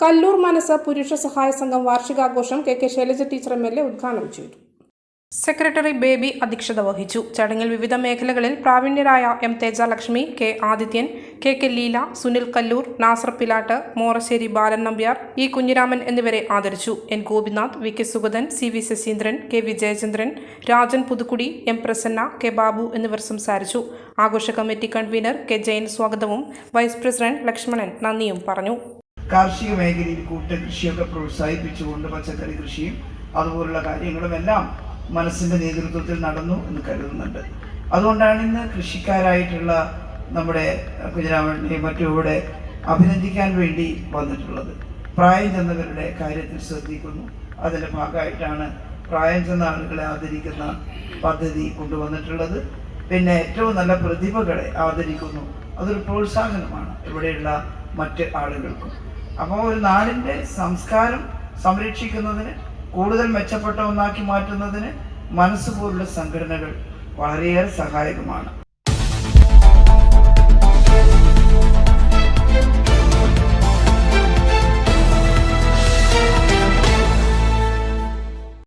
കല്ലൂർ മനസ്സ് പുരുഷ സഹായ സംഘം വാർഷികാഘോഷം K K Shailaja teacher M L A ഉദ്ഘാടനം ചെയ്തു. സെക്രട്ടറി ബേബി അധ്യക്ഷത വഹിച്ചു. ചടങ്ങിൽ വിവിധ മേഖലകളിൽ പ്രാവീണ്യരായ M Thejalakshmi K Adithyan K K Leela Sunil Kallur Nasar Pilatt Morassery Balan Nambiar E Kunhiraman എന്നിവരെ ആദരിച്ചു. N Gopinath V K Sugathan C V Sasheendran K V Jayachandran Rajan Puthukkudi M Prasanna K Babu എന്നിവർ സംസാരിച്ചു. ആഘോഷ committee convener K Jayan സ്വാഗതവും vice president Lakshmanan നന്ദിയും പറഞ്ഞു. കാർഷിക മേഖലയിൽ കൂട്ട കൃഷിയൊക്കെ പ്രോത്സാഹിപ്പിച്ചുകൊണ്ട് പച്ചക്കറി കൃഷിയും അതുപോലുള്ള കാര്യങ്ങളും എല്ലാം മനസ്സിന്റെ നേതൃത്വത്തിൽ നടന്നു എന്ന് കരുതുന്നുണ്ട്. അതുകൊണ്ടാണ് ഇന്ന് കൃഷിക്കാരായിട്ടുള്ള നമ്മുടെ കുഞ്ഞരാമനെയും മറ്റും ഇവിടെ അഭിനന്ദിക്കാൻ വേണ്ടി വന്നിട്ടുള്ളത്. പ്രായം ചെന്നവരുടെ കാര്യത്തിൽ ശ്രദ്ധിക്കുന്നു. അതിന്റെ ഭാഗമായിട്ടാണ് പ്രായം ചെന്ന ആളുകളെ ആദരിക്കുന്ന പദ്ധതി കൊണ്ടുവന്നിട്ടുള്ളത്. പിന്നെ ഏറ്റവും നല്ല പ്രതിഭകളെ ആദരിക്കുന്നു. അതൊരു പ്രോത്സാഹനമാണ് ഇവിടെയുള്ള മറ്റ് ആളുകൾക്കും. അപ്പോൾ ഒരു നാടിന്റെ സംസ്കാരം സംരക്ഷിക്കുന്നതിന് കൂടുതൽ മെച്ചപ്പെട്ട ഒന്നാക്കി മാറ്റുന്നതിന് മനസ്സുപോലുള്ള സംഘടനകൾ വളരെയേറെ സഹായകമാണ്.